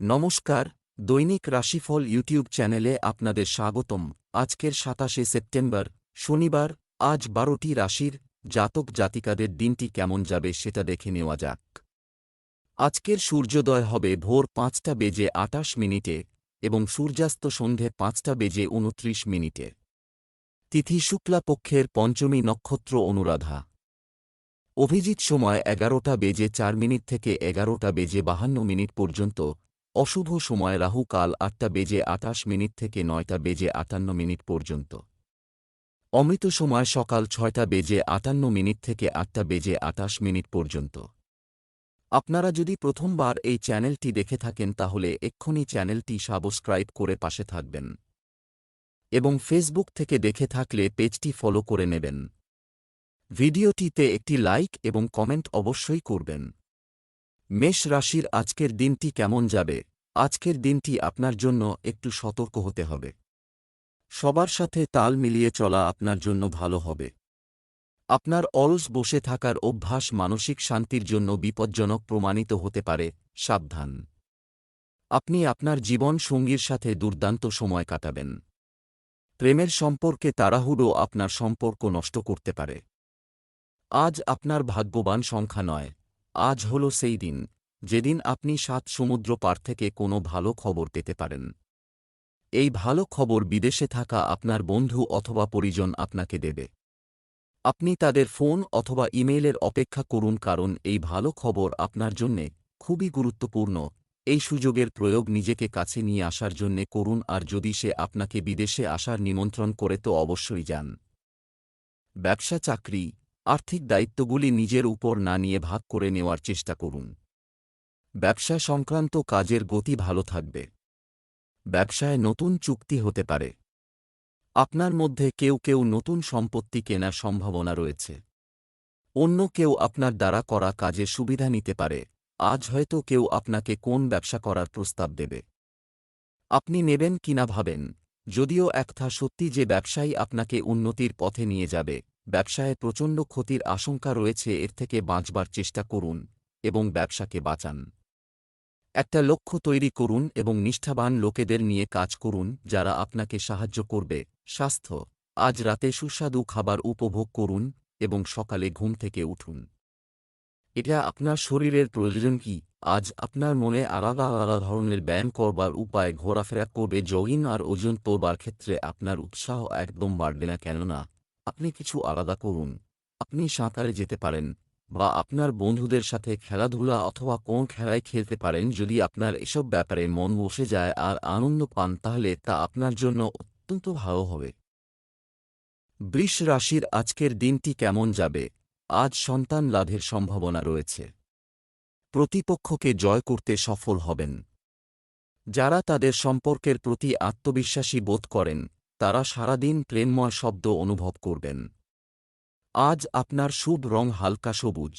নমস্কার, দৈনিক রাশিফল ইউটিউব চ্যানেলে আপনাদের স্বাগতম। আজকের সাতাশে সেপ্টেম্বর, শনিবার, আজ বারোটি রাশির জাতক জাতিকাদের দিনটি কেমন যাবে সেটা দেখে নেওয়া যাক। আজকের সূর্যোদয় হবে ভোর পাঁচটা বেজে আটাশ মিনিটে এবং সূর্যাস্ত সন্ধে পাঁচটা বেজে উনত্রিশ মিনিটে। তিথি শুক্লা পক্ষের পঞ্চমী নক্ষত্র অনুরাধা। অভিজিৎ সময় এগারোটা বেজে চার মিনিট থেকে এগারোটা বেজে বাহান্ন মিনিট পর্যন্ত অশুভ সময় রাহু কাল আটটা বেজে আটাশ মিনিট থেকে নয়টা বেজে আটান্ন মিনিট পর্যন্ত। অমৃত সময় সকাল ছয়টা বেজে আটান্ন মিনিট থেকে আটটা বেজে আটাশ মিনিট পর্যন্ত। আপনারা যদি প্রথমবার এই চ্যানেলটি দেখে থাকেন তাহলে এক্ষুনি চ্যানেলটি সাবস্ক্রাইব করে পাশে থাকবেন। এবং ফেসবুক থেকে দেখে থাকলে পেজটি ফলো করে নেবেন। ভিডিওটিতে একটি লাইক এবং কমেন্ট অবশ্যই করবেন। মেষ রাশির আজকের দিনটি কেমন যাবে? আজকের দিনটি আপনার জন্য একটু সতর্ক হতে হবে। সবার সাথে তাল মিলিয়ে চলা আপনার জন্য ভালো হবে। আপনার অলস বসে থাকার অভ্যাস মানসিক শান্তির জন্য বিপজ্জনক প্রমাণিত হতে পারে, সাবধান। আপনি আপনার জীবন সঙ্গীর সাথে দুর্দান্ত সময় কাটাবেন। প্রেমের সম্পর্কে তাড়াহুড়ো আপনার সম্পর্ক নষ্ট করতে পারে। আজ আপনার ভাগ্যবান সংখ্যা নয় আজ হল সেই দিন, যেদিন আপনি সাত সমুদ্র পার থেকে কোনো ভালো খবর পেতে পারেন। এই ভালো খবর বিদেশে থাকা আপনার বন্ধু অথবা পরিজন আপনাকে দেবে। আপনি তাদের ফোন অথবা ইমেইলের অপেক্ষা করুন কারণ এই ভালো খবর আপনার জন্যে খুবই গুরুত্বপূর্ণ। এই সুযোগের প্রয়োগ নিজেকে কাছে নিয়ে আসার জন্যে করুন আর যদি সে আপনাকে বিদেশে আসার নিমন্ত্রণ করে তো অবশ্যই যান। ব্যবসা চাকরি আর্থিক দায়িত্বগুলি নিজের উপর না নিয়ে ভাগ করে নেওয়ার চেষ্টা করুন। ব্যবসা সংক্রান্ত কাজের গতি ভালো থাকবে। ব্যবসায় নতুন চুক্তি হতে পারে। আপনার মধ্যে কেউ কেউ নতুন সম্পত্তি কেনার সম্ভাবনা রয়েছে। অন্য কেউ আপনার দ্বারা করা কাজে সুবিধা নিতে পারে। আজ হয়তো কেউ আপনাকে কোন ব্যবসা করার প্রস্তাব দেবে। আপনি নেবেন কিনা ভাবেন, যদিও একথা সত্যি যে ব্যবসায়ী আপনাকে উন্নতির পথে নিয়ে যাবে। ব্যবসায় প্রচণ্ড ক্ষতির আশঙ্কা রয়েছে, এর থেকে বাঁচবার চেষ্টা করুন এবং ব্যবসাকে বাঁচান। একটা লক্ষ্য তৈরি করুন এবং নিষ্ঠাবান লোকেদের নিয়ে কাজ করুন, যারা আপনাকে সাহায্য করবে। স্বাস্থ্য, আজ রাতে সুস্বাদু খাবার উপভোগ করুন এবং সকালে ঘুম থেকে উঠুন। এটা আপনার শরীরের প্রয়োজন কি? আজ আপনার মনে আলাদা আলাদা ধরনের ব্যায়াম করবার উপায় ঘোরাফেরা করবে, জগিং আর ওজন তোলবার ক্ষেত্রে আপনার উৎসাহ একদম বাড়বে না, কেননা আপনি কিছু আলাদা করুন। আপনি সাঁতারে যেতে পারেন বা আপনার বন্ধুদের সাথে খেলাধুলা অথবা কোন খেলায় খেলতে পারেন। যদি আপনার এসব ব্যাপারে মন বসে যায় আর আনন্দ পান, তাহলে তা আপনার জন্য অত্যন্ত ভালো হবে। বৃষ রাশির আজকের দিনটি কেমন যাবে? আজ সন্তান লাভের সম্ভাবনা রয়েছে। প্রতিপক্ষকে জয় করতে সফল হবেন। যারা তাদের সম্পর্কের প্রতি আত্মবিশ্বাসী বোধ করেন তারা সারাদিন প্রেমময় শব্দ অনুভব করবেন। আজ আপনার শুভ রং হালকা সবুজ।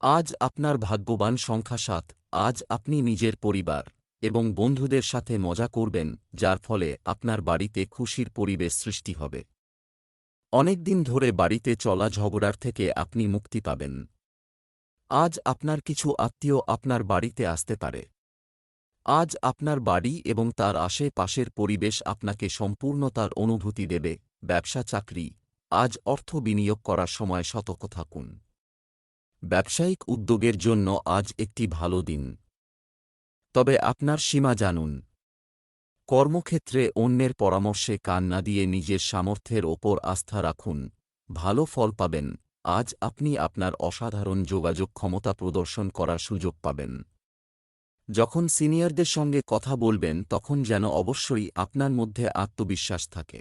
আজ আপনার ভাগ্যবান সংখ্যা সাত। আজ আপনি নিজের পরিবার এবং বন্ধুদের সাথে মজা করবেন, যার ফলে আপনার বাড়িতে খুশির পরিবেশ সৃষ্টি হবে। অনেকদিন ধরে বাড়িতে চলা ঝগড়ার থেকে আপনি মুক্তি পাবেন। আজ আপনার কিছু আত্মীয় আপনার বাড়িতে আসতে পারে। আজ আপনার বাড়ি এবং তার আশেপাশের পরিবেশ আপনাকে সম্পূর্ণতার অনুভূতি দেবে, ব্যবসা চাকরি। আজ অর্থ বিনিয়োগ করার সময় সতর্ক থাকুন। ব্যবসায়িক উদ্যোগের জন্য আজ একটি ভালো দিন। তবে আপনার সীমা জানুন। কর্মক্ষেত্রে অন্যের পরামর্শে কান না দিয়ে নিজের সামর্থ্যের ওপর আস্থা রাখুন। ভালো ফল পাবেন। আজ আপনি আপনার অসাধারণ যোগাযোগ ক্ষমতা প্রদর্শন করার সুযোগ পাবেন। যখন সিনিয়রদের সঙ্গে কথা বলবেন তখন যেন অবশ্যই আপনার মধ্যে আত্মবিশ্বাস থাকে।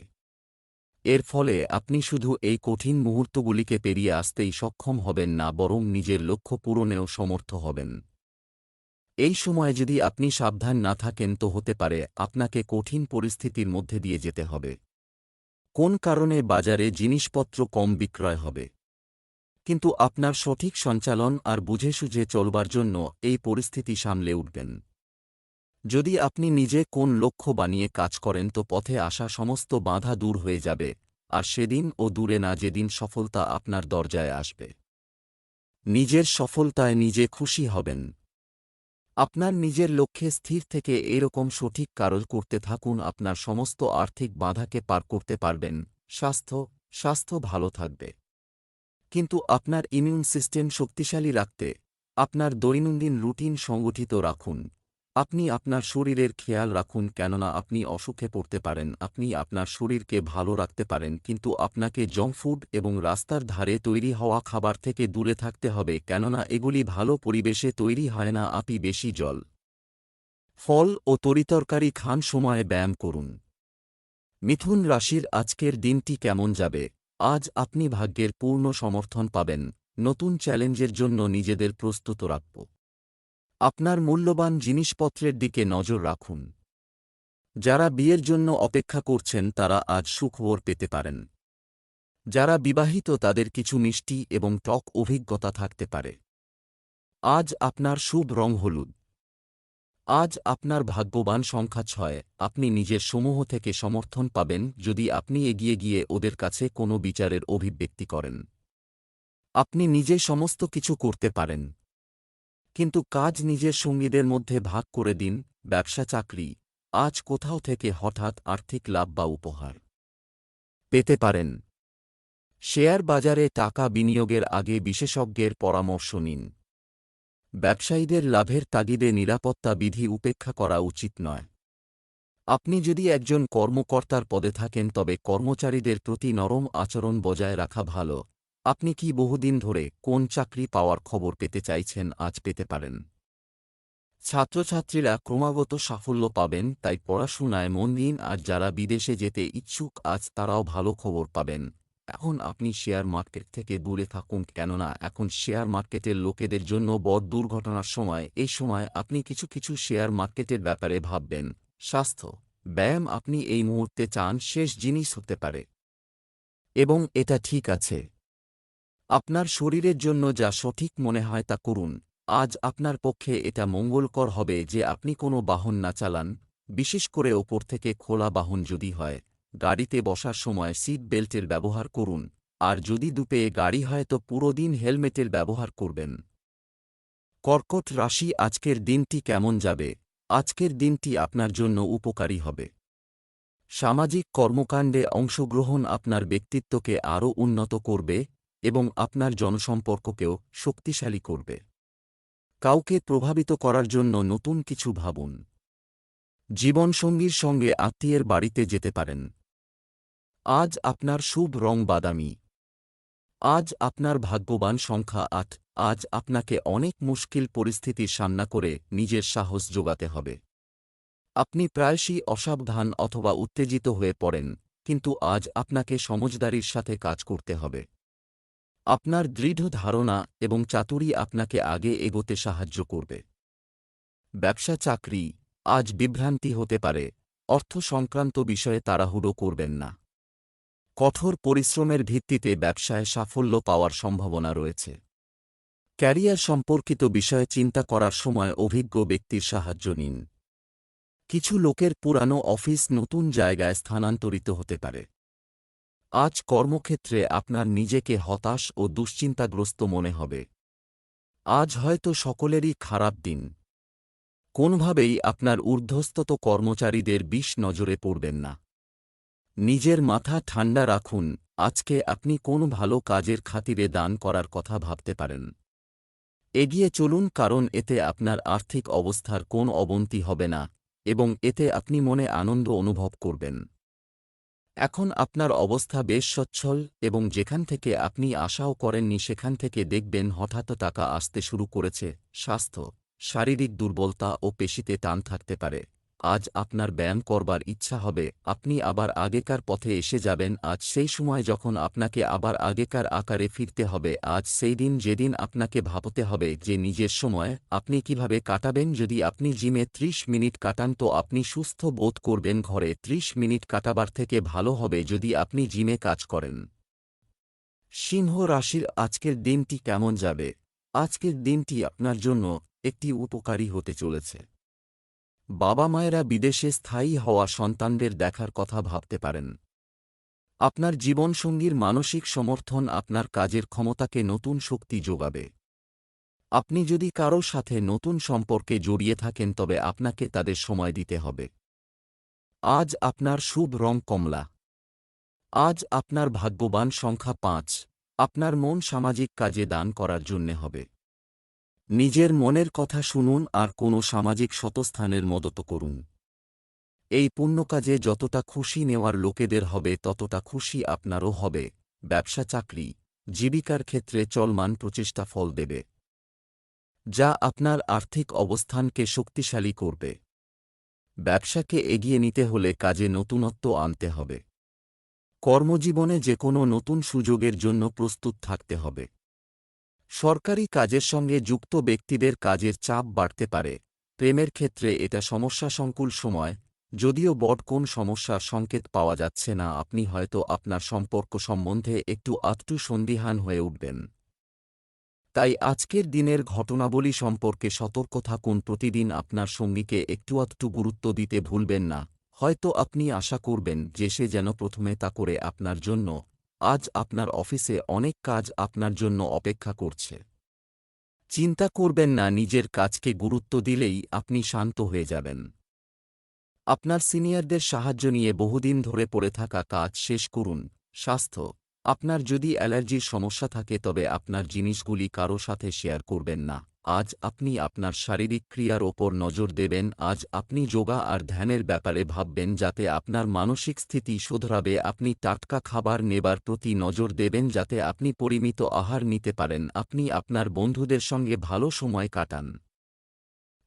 এর ফলে আপনি শুধু এই কঠিন মুহূর্তগুলিকে পেরিয়ে আসতেই সক্ষম হবেন না, বরং নিজের লক্ষ্য পূরণেও সমর্থ হবেন। এই সময় যদি আপনি সাবধান না থাকেন তো হতে পারে আপনাকে কঠিন পরিস্থিতির মধ্যে দিয়ে যেতে হবে। কোন কারণে বাজারে জিনিসপত্র কম বিক্রয় হবে? কিন্তু আপনার সঠিক সঞ্চালন আর বুঝে সুঝে চলবার জন্য এই পরিস্থিতি সামলে উঠবেন। যদি আপনি নিজে কোন লক্ষ্য বানিয়ে কাজ করেন তো পথে আসা সমস্ত বাধা দূর হয়ে যাবে, আর সেদিন ও দূরে না যেদিন সফলতা আপনার দরজায় আসবে। নিজের সফলতায় নিজে খুশি হবেন। আপনার নিজের লক্ষ্যে স্থির থেকে এরকম সঠিক কারজ করতে থাকুন, আপনার সমস্ত আর্থিক বাধাকে পার করতে পারবেন। স্বাস্থ্য স্বাস্থ্য ভালো থাকবে। কিন্তু আপনার ইমিউন সিস্টেম শক্তিশালী রাখতে আপনার দৈনন্দিন রুটিন সংগঠিত রাখুন। আপনি আপনার শরীরের খেয়াল রাখুন কেননা আপনি অসুখে পড়তে পারেন, আপনি আপনার শরীরকে ভালো রাখতে পারেন, কিন্তু আপনাকে জঙ্ক ফুড এবং রাস্তার ধারে তৈরি হওয়া খাবার থেকে দূরে থাকতে হবে, কেননা এগুলি ভালো পরিবেশে তৈরি হয় না, আপনি বেশি জল, ফল ও তরিতরকারি খান সময়ে ব্যায়াম করুন। মিথুন রাশির আজকের দিনটি কেমন যাবে? আজ আপনি ভাগ্যের পূর্ণ সমর্থন পাবেন, নতুন চ্যালেঞ্জের জন্য নিজেদের প্রস্তুত রাখব। আপনার মূল্যবান জিনিসপত্রের দিকে নজর রাখুন। যারা বিয়ের জন্য অপেক্ষা করছেন, তারা আজ সুখবর পেতে পারেন। যারা বিবাহিত, তাদের কিছু মিষ্টি এবং টক অভিজ্ঞতা থাকতে পারে। আজ আপনার শুভ রং হলুদ। আজ আপনার ভাগ্যবান সংখ্যা ছয়। আপনি নিজের সমূহ থেকে সমর্থন পাবেন যদি আপনি এগিয়ে গিয়ে ওদের কাছে কোনো বিচারের অভিব্যক্তি করেন। আপনি নিজে সমস্ত কিছু করতে পারেন। কিন্তু কাজ নিজের সঙ্গীদের মধ্যে ভাগ করে দিন, ব্যবসা চাকরি। আজ কোথাও থেকে হঠাৎ আর্থিক লাভ বা উপহার পেতে পারেন। শেয়ার বাজারে টাকা বিনিয়োগের আগে বিশেষজ্ঞের পরামর্শ নিন। ব্যবসায়ীদের লাভের তাগিদে নিরাপত্তা বিধি উপেক্ষা করা উচিত নয়। আপনি যদি একজন কর্মকর্তার পদে থাকেন, তবে কর্মচারীদের প্রতি নরম আচরণ বজায় রাখা ভালো। আপনি কি বহুদিন ধরে কোন চাকরি পাওয়ার খবর পেতে চাইছেন, আজ পেতে পারেন। ছাত্রছাত্রীরা ক্রমাগত সাফল্য পাবেন, তাই পড়াশোনায় মন দিন, আর যারা বিদেশে যেতে ইচ্ছুক, আজ তারাও ভালো খবর পাবেন। এখন আপনি শেয়ার মার্কেট থেকে দূরে থাকুন কেননা এখন শেয়ার মার্কেটের লোকেদের জন্য বড় দুর্ঘটনার সময়। এই সময় আপনি কিছু কিছু শেয়ার মার্কেটের ব্যাপারে ভাববেন। স্বাস্থ্য। ব্যায়াম আপনি এই মুহূর্তে চান শেষ জিনিস হতে পারে। এবং এটা ঠিক আছে। আপনার শরীরের জন্য যা সঠিক মনে হয় তা করুন। আজ আপনার পক্ষে এটা মঙ্গলকর হবে যে আপনি কোনো বাহন না চালান। বিশেষ করে ওপর থেকে খোলা বাহন যদি হয়। গাড়িতে বসার সময় সিট বেল্টের ব্যবহার করুন। আর যদি দুপে গাড়ি হয় তো পুরো দিন হেলমেটের ব্যবহার করবেন। কর্কট রাশি, আজকের দিনটি কেমন যাবে? আজকের দিনটি আপনার জন্য উপকারী হবে। সামাজিক কর্মকাণ্ডে অংশগ্রহণ আপনার ব্যক্তিত্বকে আরও উন্নত করবে এবং আপনার জনসম্পর্ককেও শক্তিশালী করবে। কাউকে প্রভাবিত করার জন্য নতুন কিছু ভাবুন। জীবনসঙ্গীর সঙ্গে আত্মীয়ের বাড়িতে যেতে পারেন। আজ আপনার শুভ রং বাদামি। আজ আপনার ভাগ্যবান সংখ্যা আট। আজ আপনাকে অনেক মুশকিল পরিস্থিতির সামনা করে নিজের সাহস যোগাতে হবে। আপনি প্রায়শই অসাবধান অথবা উত্তেজিত হয়ে পড়েন, কিন্তু আজ আপনাকে সমজদারির সাথে কাজ করতে হবে। আপনার দৃঢ় ধারণা এবং চাতুরি আপনাকে আগে এগোতে সাহায্য করবে। ব্যবসা চাকরি আজ বিভ্রান্তি হতে পারে, অর্থ সংক্রান্ত বিষয়ে তাড়াহুড়ো করবেন না। কঠোর পরিশ্রমের ভিত্তিতে ব্যবসায় সাফল্য পাওয়ার সম্ভাবনা রয়েছে। ক্যারিয়ার সম্পর্কিত বিষয়ে চিন্তা করার সময় অভিজ্ঞ ব্যক্তির সাহায্য নিন। কিছু লোকের পুরানো অফিস নতুন জায়গায় স্থানান্তরিত হতে পারে। আজ কর্মক্ষেত্রে আপনার নিজেকে হতাশ ও দুশ্চিন্তাগ্রস্ত মনে হবে। আজ হয়তো সকলেরই খারাপ দিন। কোনভাবেই আপনার ঊর্ধ্বস্তত কর্মচারীদের বিষ নজরে পড়বেন না। নিজের মাথা ঠান্ডা রাখুন, আজকে আপনি কোন ভালো কাজের খাতিরে দান করার কথা ভাবতে পারেন। এগিয়ে চলুন কারণ এতে আপনার আর্থিক অবস্থার কোন অবনতি হবে না, এবং এতে আপনি মনে আনন্দ অনুভব করবেন। এখন আপনার অবস্থা বেশ সচ্ছল, এবং যেখান থেকে আপনি আশাও করেননি সেখান থেকে দেখবেন হঠাৎ টাকা আসতে শুরু করেছে, স্বাস্থ্য, শারীরিক দুর্বলতা ও পেশিতে টান থাকতে পারে। আজ আপনার ব্যায়াম করবার ইচ্ছা হবে, আপনি আবার আগেকার পথে এসে যাবেন, আজ সেই সময় যখন আপনাকে আবার আগেকার আকারে ফিরতে হবে, আজ সেই দিন যেদিন আপনাকে ভাবতে হবে যে নিজের সময় আপনি কীভাবে কাটাবেন, যদি আপনি জিমে ত্রিশ মিনিট কাটান তো আপনি সুস্থ বোধ করবেন ঘরে, ত্রিশ মিনিট কাটাবার থেকে ভালো হবে যদি আপনি জিমে কাজ করেন। সিংহ রাশির আজকের দিনটি কেমন যাবে? আজকের দিনটি আপনার জন্য একটি উপকারী হতে চলেছে। বাবা মায়েরা বিদেশে স্থায়ী হওয়া সন্তানদের দেখার কথা ভাবতে পারেন। আপনার জীবনসঙ্গীর মানসিক সমর্থন আপনার কাজের ক্ষমতাকে নতুন শক্তি যোগাবে। আপনি যদি কারও সাথে নতুন সম্পর্কে জড়িয়ে থাকেন, তবে আপনাকে তাদের সময় দিতে হবে। আজ আপনার শুভ রং কমলা। আজ আপনার ভাগ্যবান সংখ্যা পাঁচ। আপনার মন সামাজিক কাজে দান করার জন্যে হবে। নিজের মনের কথা শুনুন আর কোনো সামাজিক শতস্থানের মদত করুন। এই পুণ্য কাজে যতটা খুশি নেওয়ার লোকেদের হবে, ততটা খুশি আপনারও হবে। ব্যবসা, চাকরি, জীবিকার ক্ষেত্রে চলমান প্রচেষ্টা ফল দেবে। যা আপনার আর্থিক অবস্থানকে শক্তিশালী করবে। ব্যবসাকে এগিয়ে নিতে হলে কাজে নতুনত্ব আনতে হবে। কর্মজীবনে যে কোনো নতুন সুযোগের জন্য প্রস্তুত থাকতে হবে। সরকারি কাজের সঙ্গে যুক্ত ব্যক্তিদের কাজের চাপ বাড়তে পারে। প্রেমের ক্ষেত্রে এটা সমস্যাসংকুল সময়, যদিও বট কোন সমস্যার সংকেত পাওয়া যাচ্ছে না, আপনি হয়তো আপনার সম্পর্ক সম্বন্ধে একটু আত্মু সন্দিহান হয়ে উঠবেন। তাই আজকের দিনের ঘটনাবলী সম্পর্কে সতর্ক থাকুন, প্রতিদিন আপনার সঙ্গীকে একটু আধটু গুরুত্ব দিতে ভুলবেন না। হয়তো আপনি আশা করবেন যে সে যেন প্রথমে তা করে আপনার জন্য আজ আপনার অফিসে অনেক কাজ আপনার জন্য অপেক্ষা করছে। চিন্তা করবেন না, নিজের কাজকে গুরুত্ব দিলেই আপনি শান্ত হয়ে যাবেন। আপনার সিনিয়রদের সাহায্য নিয়ে বহুদিন ধরে পড়ে থাকা কাজ শেষ করুন। স্বাস্থ্য, আপনার যদি অ্যালার্জির সমস্যা থাকে তবে আপনার জিনিসগুলি কারও সাথে শেয়ার করবেন না। আজ আপনি আপনার শারীরিক ক্রিয়ার ওপর নজর দেবেন, আজ আপনি যোগা আর ধ্যানের ব্যাপারে ভাববেন যাতে আপনার মানসিক স্থিতি শোধরাবে, আপনি টাটকা খাবার নেবার প্রতি নজর দেবেন যাতে আপনি পরিমিত আহার নিতে পারেন, আপনি আপনার বন্ধুদের সঙ্গে ভালো সময় কাটান।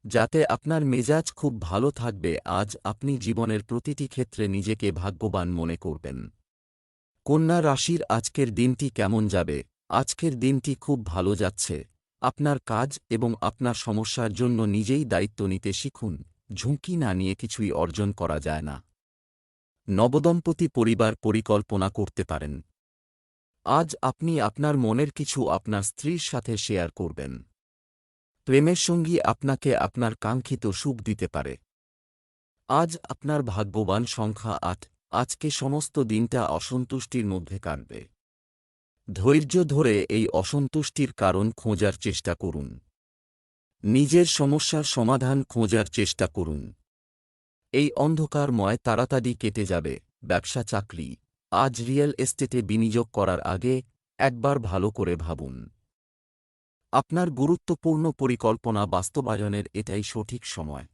যাতে আপনার মেজাজ খুব ভালো থাকবে, আজ আপনি জীবনের প্রতিটি ক্ষেত্রে নিজেকে ভাগ্যবান মনে করবেন। কন্যা রাশির আজকের দিনটি কেমন যাবে? আজকের দিনটি খুব ভালো যাচ্ছে। আপনার কাজ এবং আপনার সমস্যার জন্য নিজেই দায়িত্ব নিতে শিখুন। ঝুঁকি না নিয়ে কিছুই অর্জন করা যায় না। নবদম্পতি পরিবার পরিকল্পনা করতে পারেন। আজ আপনি আপনার মনের কিছু আপনার স্ত্রীর সাথে শেয়ার করবেন। প্রেমের সঙ্গী আপনাকে আপনার কাঙ্ক্ষিত সুখ দিতে পারে। আজ আপনার ভাগ্যবান সংখ্যা আট। আজকে সমস্ত দিনটা অসন্তুষ্টির মধ্যে কাটবে। ধৈর্য ধরে এই অসন্তুষ্টির কারণ খোঁজার চেষ্টা করুন। নিজের সমস্যার সমাধান খোঁজার চেষ্টা করুন। এই অন্ধকারময় তাড়াতাড়ি কেটে যাবে, ব্যবসা, চাকরি। আজ রিয়েল এস্টেটে বিনিয়োগ করার আগে একবার ভালো করে ভাবুন। আপনার গুরুত্বপূর্ণ পরিকল্পনা বাস্তবায়নের এটাই সঠিক সময়।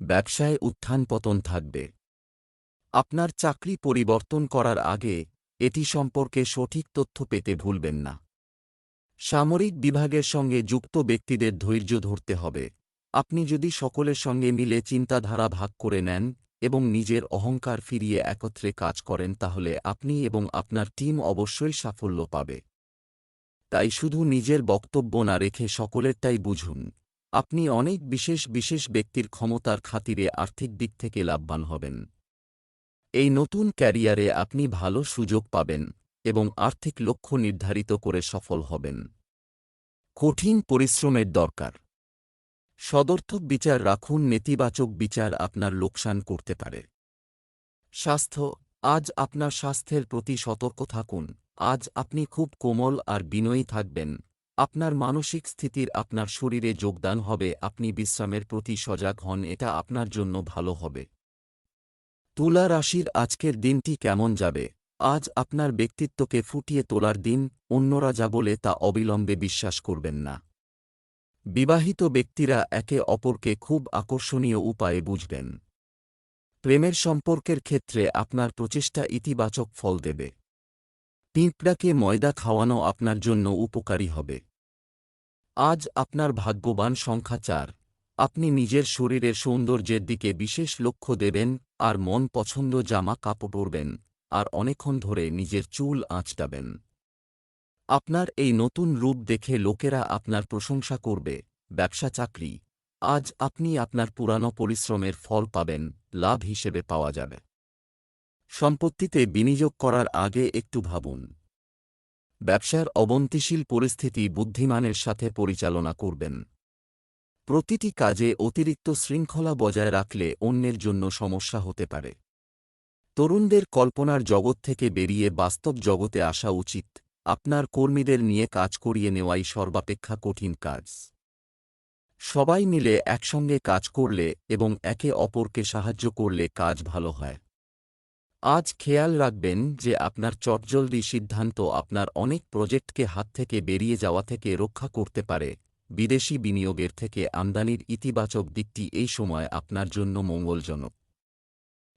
ব্যবসায় উত্থান পতন থাকবে। আপনার চাকরি পরিবর্তন করার আগে এটি সম্পর্কে সঠিক তথ্য পেতে ভুলবেন না। সামরিক বিভাগের সঙ্গে যুক্ত ব্যক্তিদের ধৈর্য ধরতে হবে। আপনি যদি সকলের সঙ্গে মিলে চিন্তাধারা ভাগ করে নেন এবং নিজের অহংকার ফিরিয়ে একত্রে কাজ করেন, তাহলে আপনি এবং আপনার টিম অবশ্যই সাফল্য পাবে। তাই শুধু নিজের বক্তব্য না রেখে সকলেরটাই বুঝুন। আপনি অনেক বিশেষ বিশেষ ব্যক্তির ক্ষমতার খাতিরে আর্থিক দিক থেকে লাভবান হবেন। এই নতুন ক্যারিয়ারে আপনি ভালো সুযোগ পাবেন এবং আর্থিক লক্ষ্য নির্ধারিত করে সফল হবেন। কঠিন পরিশ্রমের দরকার। সদর্থক বিচার রাখুন, নেতিবাচক বিচার আপনার লোকসান করতে পারে। স্বাস্থ্য, আজ আপনার স্বাস্থ্যের প্রতি সতর্ক থাকুন, আজ আপনি খুব কোমল আর বিনয়ী থাকবেন, আপনার মানসিক স্থিতির আপনার শরীরে যোগদান হবে, আপনি বিশ্রামের প্রতি সজাগ হন, এটা আপনার জন্য ভালো হবে। তুলা রাশির আজকের দিনটি কেমন যাবে? আজ আপনার ব্যক্তিত্বকে ফুটিয়ে তোলার দিন, অন্যরা যা বলে তা অবিলম্বে বিশ্বাস করবেন না। বিবাহিত ব্যক্তিরা একে অপরকে খুব আকর্ষণীয় উপায়ে বুঝবেন। প্রেমের সম্পর্কের ক্ষেত্রে আপনার প্রচেষ্টা ইতিবাচক ফল দেবে। পিঁপড়াকে ময়দা খাওয়ানো আপনার জন্য উপকারী হবে। আজ আপনার ভাগ্যবান সংখ্যা চার। আপনি নিজের শরীরের সৌন্দর্যের দিকে বিশেষ লক্ষ্য দেবেন, আর মন পছন্দ জামা কাপড় পরবেন, আর অনেকক্ষণ ধরে নিজের চুল আঁচটাবেন আপনার এই নতুন রূপ দেখে লোকেরা আপনার প্রশংসা করবে, ব্যবসা চাকরি। আজ আপনি আপনার পুরানো পরিশ্রমের ফল পাবেন, লাভ হিসেবে পাওয়া যাবে। সম্পত্তিতে বিনিয়োগ করার আগে একটু ভাবুন। ব্যবসার অবন্তিশীল পরিস্থিতি বুদ্ধিমানের সাথে পরিচালনা করবেন। প্রতিটি কাজে অতিরিক্ত শৃঙ্খলা বজায় রাখলে অন্যের জন্য সমস্যা হতে পারে। তরুণদের কল্পনার জগৎ থেকে বেরিয়ে বাস্তব জগতে আসা উচিত। আপনার কর্মীদের নিয়ে কাজ করিয়ে নেওয়াই সর্বাপেক্ষা কঠিন কাজ। সবাই মিলে একসঙ্গে কাজ করলে এবং একে অপরকে সাহায্য করলে কাজ ভালো হয়। আজ খেয়াল রাখবেন যে আপনার চটজলদি সিদ্ধান্ত আপনার অনেক প্রজেক্টকে হাত থেকে বেরিয়ে যাওয়া থেকে রক্ষা করতে পারে। বিদেশি বিনিয়োগের থেকে আমদানির ইতিবাচক দিকটি এই সময় আপনার জন্য মঙ্গলজনক।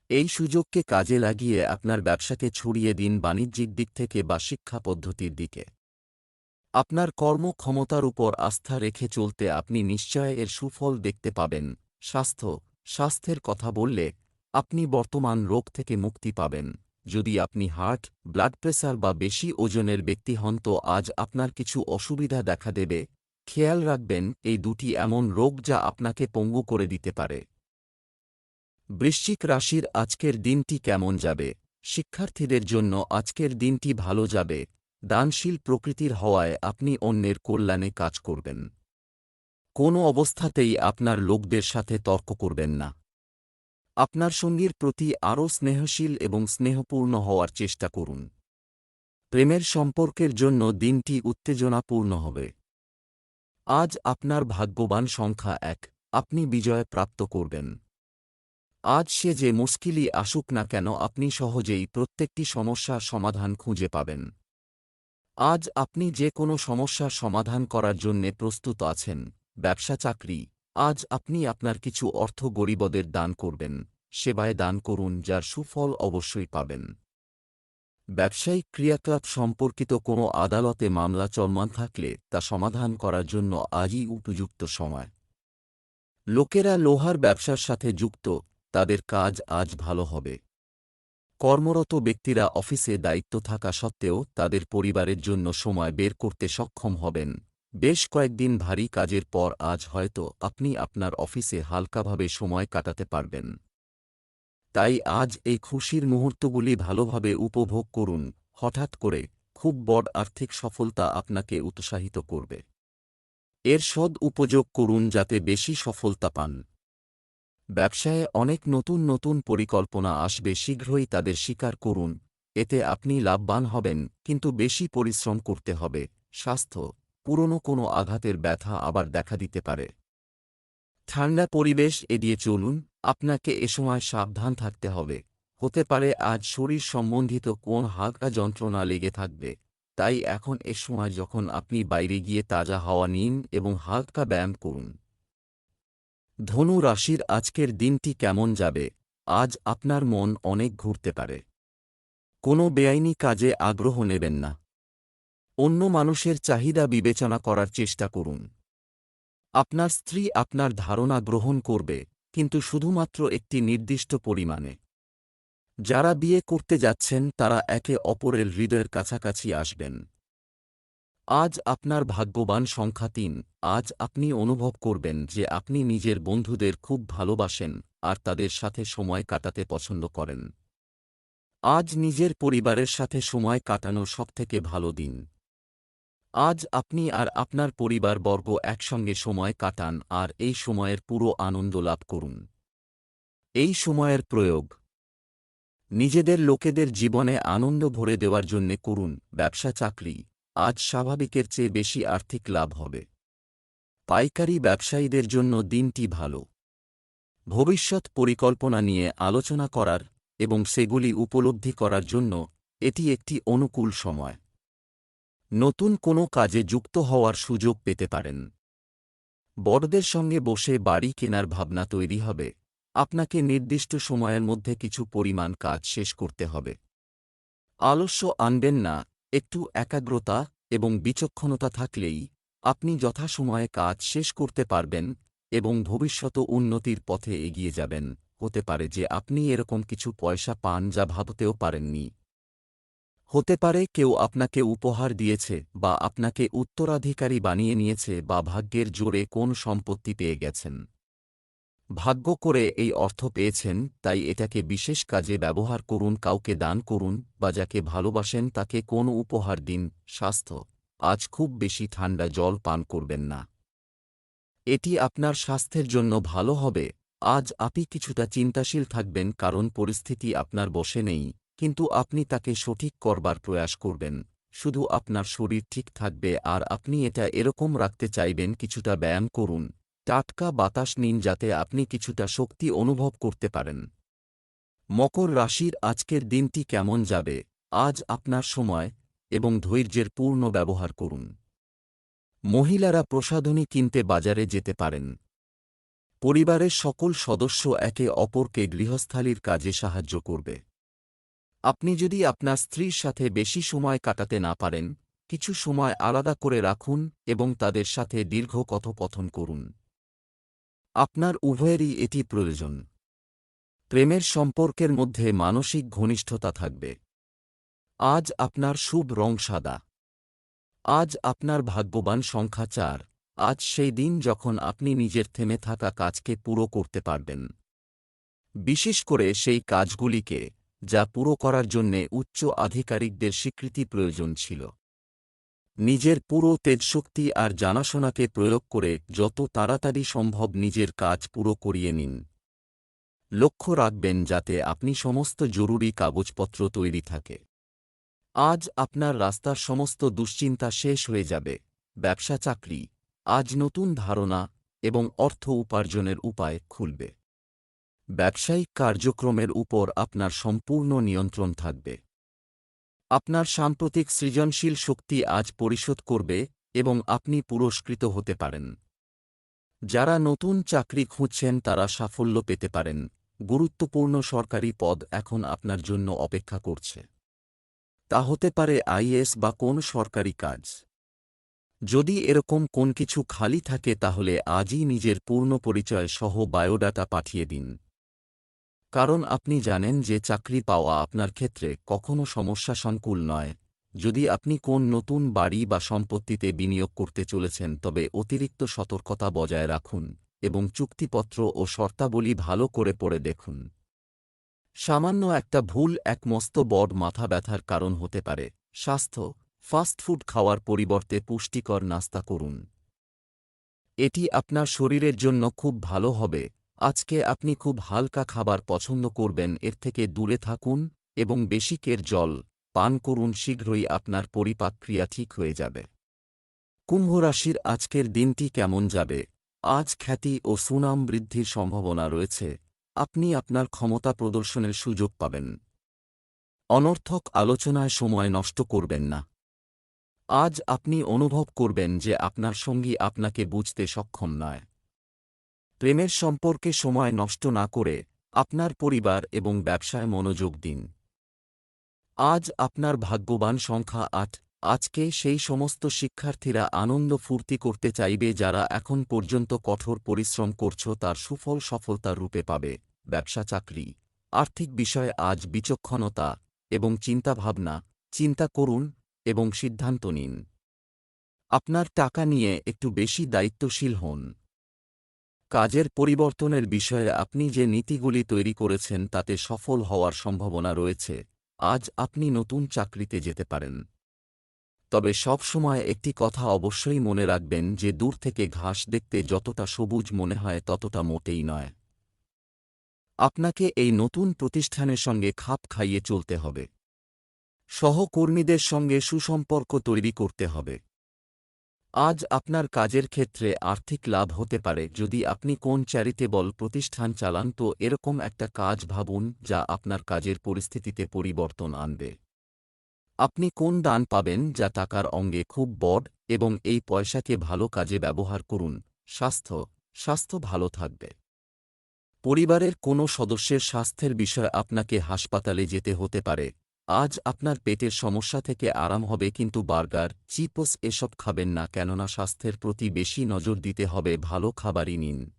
এই সুযোগকে কাজে লাগিয়ে আপনার ব্যবসাকে ছড়িয়ে দিন বাণিজ্যিক দিক থেকে বা শিক্ষা পদ্ধতির দিকে। আপনার কর্মক্ষমতার উপর আস্থা রেখে চলতে আপনি নিশ্চয় এর সুফল দেখতে পাবেন। স্বাস্থ্য, স্বাস্থ্যের কথা বললে আপনি বর্তমান রোগ থেকে মুক্তি পাবেন। যদি আপনি হার্ট, ব্লাড প্রেসার বা বেশি ওজনের ব্যক্তি হন তো আজ আপনার কিছু অসুবিধা দেখা দেবে। খেয়াল রাখবেন, এই দুটি এমন রোগ যা আপনাকে পঙ্গু করে দিতে পারে। বৃশ্চিক রাশির আজকের দিনটি কেমন যাবে? শিক্ষার্থীদের জন্য আজকের দিনটি ভালো যাবে। দানশীল প্রকৃতির হওয়ায় আপনি অন্যের কল্যাণে কাজ করবেন। কোনো অবস্থাতেই আপনার লোকদের সাথে তর্ক করবেন না। আপনার সঙ্গীর প্রতি আরও স্নেহশীল এবং স্নেহপূর্ণ হওয়ার চেষ্টা করুন। প্রেমের সম্পর্কের জন্য দিনটি উত্তেজনাপূর্ণ হবে। আজ আপনার ভাগ্যবান সংখ্যা এক, আপনি বিজয় প্রাপ্ত করবেন। আজ সে যে মুশকিলই আসুক না কেন, আপনি সহজেই প্রত্যেকটি সমস্যার সমাধান খুঁজে পাবেন। আজ আপনি যে কোনো সমস্যার সমাধান করার জন্যে প্রস্তুত আছেন, ব্যবসা, চাকরি, আজ আপনি আপনার কিছু অর্থ গরিবদের দান করবেন, সেবায় দান করুন, যার সুফল অবশ্যই পাবেন। ব্যবসায়িক ক্রিয়াকলাপ সম্পর্কিত কোনো আদালতে মামলা চলমান থাকলে তা সমাধান করার জন্য আজই উপযুক্ত সময়। লোকেরা লোহার ব্যবসার সাথে যুক্ত, তাদের কাজ আজ ভালো হবে। কর্মরত ব্যক্তিরা অফিসে দায়িত্ব থাকা সত্ত্বেও তাদের পরিবারের জন্য সময় বের করতে সক্ষম হবেন। বেশ কয়েকদিন ভারী কাজের পর আজ হয়তো আপনি আপনার অফিসে হালকাভাবে সময় কাটাতে পারবেন। তাই আজ এই খুশির মুহূর্তগুলি ভালোভাবে উপভোগ করুন, হঠাৎ করে খুব বড় আর্থিক সফলতা আপনাকে উৎসাহিত করবে। এর সদ উপযোগ করুন যাতে বেশি সফলতা পান। ব্যবসায়ে অনেক নতুন নতুন পরিকল্পনা আসবে, শীঘ্রই তাদের স্বীকার করুন। এতে আপনি লাভবান হবেন, কিন্তু বেশি পরিশ্রম করতে হবে। স্বাস্থ্য, পুরনো কোনো আঘাতের ব্যথা আবার দেখা দিতে পারে। ঠান্ডা পরিবেশ এড়িয়ে চলুন আপনাকে এ সময় সাবধান থাকতে হবে। হতে পারে আজ শরীর সম্বন্ধিত কোন হালকা যন্ত্রণা লেগে থাকবে। তাই এখন এ সময় যখন আপনি বাইরে গিয়ে তাজা হাওয়া নিন এবং হালকা ব্যায়াম করুন। ধনু রাশির আজকের দিনটি কেমন যাবে? আজ আপনার মন অনেক ঘুরতে পারে। কোনো বেআইনি কাজে আগ্রহ নেবেন না। অন্য মানুষের চাহিদা বিবেচনা করার চেষ্টা করুন। আপনার স্ত্রী আপনার ধারণা গ্রহণ করবে। কিন্তু শুধুমাত্র একটি নির্দিষ্ট পরিমাণে। যারা বিয়ে করতে যাচ্ছেন, তারা একে অপরের হৃদয়ের কাছাকাছি আসবেন। আজ আপনার ভাগ্যবান সংখ্যা তিন। আজ আপনি অনুভব করবেন যে আপনি নিজের বন্ধুদের খুব ভালোবাসেন আর তাদের সাথে সময় কাটাতে পছন্দ করেন। আজ নিজের পরিবারের সাথে সময় কাটানো সবথেকে ভালো দিন। আজ আপনি আর আপনার পরিবারবর্গ একসঙ্গে সময় কাটান আর এই সময়ের পুরো আনন্দ লাভ করুন। এই সময়ের প্রয়োগ। নিজেদের লোকেদের জীবনে আনন্দ ভরে দেওয়ার জন্যে করুন, ব্যবসা চাকরি। আজ স্বাভাবিকের চেয়ে বেশি আর্থিক লাভ হবে। পাইকারি ব্যবসায়ীদের জন্য দিনটি ভালো। ভবিষ্যৎ পরিকল্পনা নিয়ে আলোচনা করার এবং সেগুলি উপলব্ধি করার জন্য এটি একটি অনুকূল সময়। নতুন কোনো কাজে যুক্ত হওয়ার সুযোগ পেতে পারেন। বড়দের সঙ্গে বসে বাড়ি কেনার ভাবনা তৈরি হবে। আপনাকে নির্দিষ্ট সময়ের মধ্যে কিছু পরিমাণ কাজ শেষ করতে হবে। আলস্য আনবেন না, একটু একাগ্রতা এবং বিচক্ষণতা থাকলেই আপনি যথাসময়ে কাজ শেষ করতে পারবেন এবং ভবিষ্যত উন্নতির পথে এগিয়ে যাবেন। হতে পারে যে আপনি এরকম কিছু পয়সা পান যা ভাবতেও পারেননি। হতে পারে কেউ আপনাকে উপহার দিয়েছে বা আপনাকে উত্তরাধিকারী বানিয়ে নিয়েছে বা ভাগ্যের জোরে কোন সম্পত্তি পেয়ে গেছেন। ভাগ্য করে এই অর্থ পেয়েছেন, তাই এটাকে বিশেষ কাজে ব্যবহার করুন, কাউকে দান করুন, বা যাকে ভালোবাসেন তাকে কোন উপহার দিন, স্বাস্থ্য, আজ খুব বেশি ঠান্ডা জল পান করবেন না। এটি আপনার স্বাস্থ্যের জন্য ভালো হবে, আজ আপনি কিছুটা চিন্তাশীল থাকবেন কারণ পরিস্থিতি আপনার বসে নেই। কিন্তু আপনি তাকে সঠিক করবার প্রয়াস করবেন। শুধু আপনার শরীর ঠিক থাকবে আর আপনি এটা এরকম রাখতে চাইবেন কিছুটা ব্যায়াম করুন। টাটকা বাতাস নিন যাতে আপনি কিছুটা শক্তি অনুভব করতে পারেন। মকর রাশির আজকের দিনটি কেমন যাবে? আজ আপনার সময় এবং ধৈর্যের পূর্ণ ব্যবহার করুন। মহিলারা প্রসাধনী কিনতে বাজারে যেতে পারেন। পরিবারের সকল সদস্য একে অপরকে গৃহস্থালির কাজে সাহায্য করবে। আপনি যদি আপনার স্ত্রীর সাথে বেশি সময় কাটাতে না পারেন, কিছু সময় আলাদা করে রাখুন এবং তাদের সাথে দীর্ঘ কথোপথন করুন। আপনার উভয়েরই এটি প্রয়োজন। প্রেমের সম্পর্কের মধ্যে মানসিক ঘনিষ্ঠতা থাকবে। আজ আপনার শুভ রং সাদা। আজ আপনার ভাগ্যবান সংখ্যা চার। আজ সেই দিন যখন আপনি নিজের থেমে থাকা কাজকে পুরো করতে পারবেন। বিশেষ করে সেই কাজগুলিকে যা পুরো করার জন্যে উচ্চ আধিকারিকদের স্বীকৃতি প্রয়োজন ছিল। নিজের পুরো তেজশক্তি আর জানাশোনাকে প্রয়োগ করে যত তাড়াতাড়ি সম্ভব নিজের কাজ পুরো করিয়ে নিন। লক্ষ্য রাখবেন যাতে আপনি সমস্ত জরুরি কাগজপত্র তৈরি থাকে। আজ আপনার রাস্তার সমস্ত দুশ্চিন্তা শেষ হয়ে যাবে। ব্যবসা চাকরি, আজ নতুন ধারণা এবং অর্থ উপার্জনের উপায় খুলবে। ব্যবসায়িক কার্যক্রমের উপর আপনার সম্পূর্ণ নিয়ন্ত্রণ থাকবে। আপনার সাম্প্রতিক সৃজনশীল শক্তি আজ পরিশোধ করবে এবং আপনি পুরস্কৃত হতে পারেন। যারা নতুন চাকরি খুঁজছেন তারা সাফল্য পেতে পারেন। গুরুত্বপূর্ণ সরকারি পদ এখন আপনার জন্য অপেক্ষা করছে। তা হতে পারে আইএস বা কোন সরকারি কাজ। যদি এরকম কোন কিছু খালি থাকে তাহলে আজই নিজের পূর্ণ পরিচয় সহ বায়োডাটা পাঠিয়ে দিন। কারণ আপনি জানেন যে চাকরি পাওয়া আপনার ক্ষেত্রে কখনো সমস্যা সংকুল নয়। যদি আপনি কোন নতুন বাড়ি বা সম্পত্তিতে বিনিয়োগ করতে চলেছেন, তবে অতিরিক্ত সতর্কতা বজায় রাখুন এবং চুক্তিপত্র ও শর্তাবলী ভালো করে পড়ে দেখুন। সামান্য একটা ভুল এক মস্ত বড় মাথা ব্যথার কারণ হতে পারে। স্বাস্থ্য ফাস্টফুড খাওয়ার পরিবর্তে পুষ্টিকর নাস্তা করুন। এটি আপনার শরীরের জন্য খুব ভালো হবে। আজকে আপনি খুব হালকা খাবার পছন্দ করবেন, এর থেকে দূরে থাকুন এবং বেশি কের জল পান করুন, শীঘ্রই আপনার পরিপাক ক্রিয়া ঠিক হয়ে যাবে। কুম্ভ রাশির আজকের দিনটি কেমন যাবে? আজ খ্যাতি ও সুনাম বৃদ্ধির সম্ভাবনা রয়েছে। আপনি আপনার ক্ষমতা প্রদর্শনের সুযোগ পাবেন। অনর্থক আলোচনায় সময় নষ্ট করবেন না। আজ আপনি অনুভব করবেন যে আপনার সঙ্গী আপনাকে বুঝতে সক্ষম নয়। প্রেমের সম্পর্কে সময় নষ্ট না করে আপনার পরিবার এবং ব্যবসায় মনোযোগ দিন। আজ আপনার ভাগ্যবান সংখ্যা আট। আজকে সেই সমস্ত শিক্ষার্থীরা আনন্দ ফুর্তি করতে চাইবে যারা এখন পর্যন্ত কঠোর পরিশ্রম করছ তার সুফল সফলতার রূপে পাবে। ব্যবসা চাকরি, আর্থিক বিষয়ে আজ বিচক্ষণতা এবং চিন্তাভাবনা। চিন্তা করুন এবং সিদ্ধান্ত নিন। আপনার টাকা নিয়ে একটু বেশি দায়িত্বশীল হন। কাজের পরিবর্তনের বিষয়ে আপনি যে নীতিগুলি তৈরি করেছেন তাতে সফল হওয়ার সম্ভাবনা রয়েছে। আজ আপনি নতুন চাকরিতে যেতে পারেন। তবে সব সময় একটি কথা অবশ্যই মনে রাখবেন যে দূর থেকে ঘাস দেখতে যতটা সবুজ মনে হয় ততটা মোটেই নয়। আপনাকে এই নতুন প্রতিষ্ঠানের সঙ্গে খাপ খাইয়ে চলতে হবে। সহকর্মীদের সঙ্গে সুসম্পর্ক তৈরি করতে হবে। আজ আপনার কাজের ক্ষেত্রে আর্থিক লাভ হতে পারে। যদি আপনি কোন চ্যারিটেবল প্রতিষ্ঠান চালান, তো এরকম একটা কাজ ভাবুন যা আপনার কাজের পরিস্থিতিতে পরিবর্তন আনবে। আপনি কোন দান পাবেন যা টাকার অঙ্গে খুব বড় এবং এই পয়সাকে ভালো কাজে ব্যবহার করুন? স্বাস্থ্য। স্বাস্থ্য ভালো থাকবে। পরিবারের কোনো সদস্যের স্বাস্থ্যের বিষয়ে আপনাকে হাসপাতালে যেতে হতে পারে। আজ আপনার পেটের সমস্যা থেকে আরাম হবে কিন্তু বার্গার, চিপস এসব খাবেন না কেননা স্বাস্থ্যের প্রতি বেশি নজর দিতে হবে, ভালো খাবারই নিন।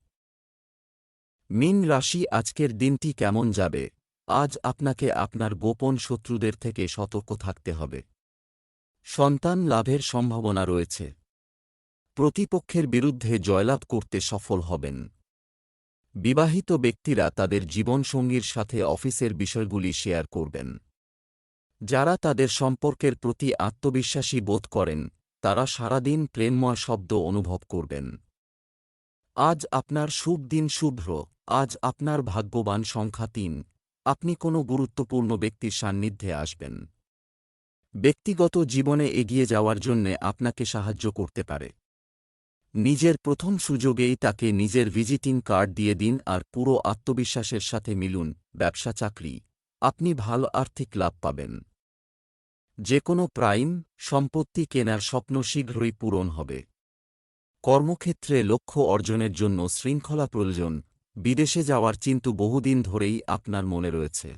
মিন রাশি, আজকের দিনটি কেমন যাবে? আজ আপনাকে আপনার গোপন শত্রুদের থেকে সতর্ক থাকতে হবে। সন্তান লাভের সম্ভাবনা রয়েছে। প্রতিপক্ষের বিরুদ্ধে জয়লাভ করতে সফল হবেন। বিবাহিত ব্যক্তিরা তাদের জীবনসঙ্গীর সাথে অফিসের বিষয়গুলি শেয়ার করবেন। যারা তাদের সম্পর্কের প্রতি আত্মবিশ্বাসী বোধ করেন, তারা সারাদিন প্রেমময় শব্দ অনুভব করবেন। আজ আপনার শুভ দিন শুভ্র, আজ আপনার ভাগ্যবান সংখ্যা তিন, আপনি কোনো গুরুত্বপূর্ণ ব্যক্তির সান্নিধ্যে আসবেন। ব্যক্তিগত জীবনে এগিয়ে যাওয়ার জন্যে আপনাকে সাহায্য করতে পারে। নিজের প্রথম সুযোগেই তাকে নিজের ভিজিটিং কার্ড দিয়ে দিন আর পুরো আত্মবিশ্বাসের সাথে মিলুন, ব্যবসা চাকরি। আপনি ভালো আর্থিক লাভ পাবেন। যে কোনো প্রাইম সম্পত্তি কেনার স্বপ্ন শীঘ্রই পূরণ হবে। কর্মক্ষেত্রে লক্ষ্য অর্জনের জন্য শৃঙ্খলা প্রয়োজন, বিদেশে যাওয়ার চিন্তু বহুদিন ধরেই আপনার মনে রয়েছে।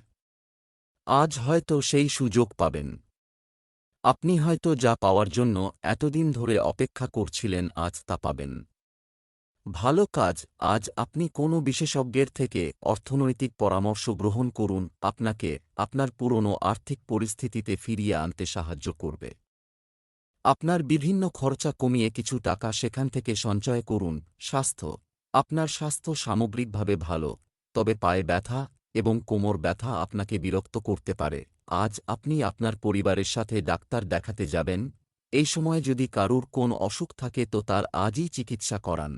আজ হয়তো সেই সুযোগ পাবেন। আপনি হয়তো যা পাওয়ার জন্য এতদিন ধরে অপেক্ষা করছিলেন আজ তা পাবেন। ভালো কাজ, আজ আপনি কোনো বিশেষজ্ঞের থেকে অর্থনৈতিক পরামর্শ গ্রহণ করুন, আপনাকে আপনার পুরনো আর্থিক পরিস্থিতিতে ফিরিয়ে আনতে সাহায্য করবে। আপনার বিভিন্ন খরচা কমিয়ে কিছু টাকা সেখান থেকে সঞ্চয় করুন, স্বাস্থ্য, আপনার স্বাস্থ্য সামগ্রিকভাবে ভালো, তবে পায়ে ব্যথা এবং কোমর ব্যথা আপনাকে বিরক্ত করতে পারে। আজ আপনি আপনার পরিবারের সাথে ডাক্তার দেখাতে যাবেন, এই সময় যদি কারুর কোন অসুখ থাকে তো তার আজই চিকিৎসা করান।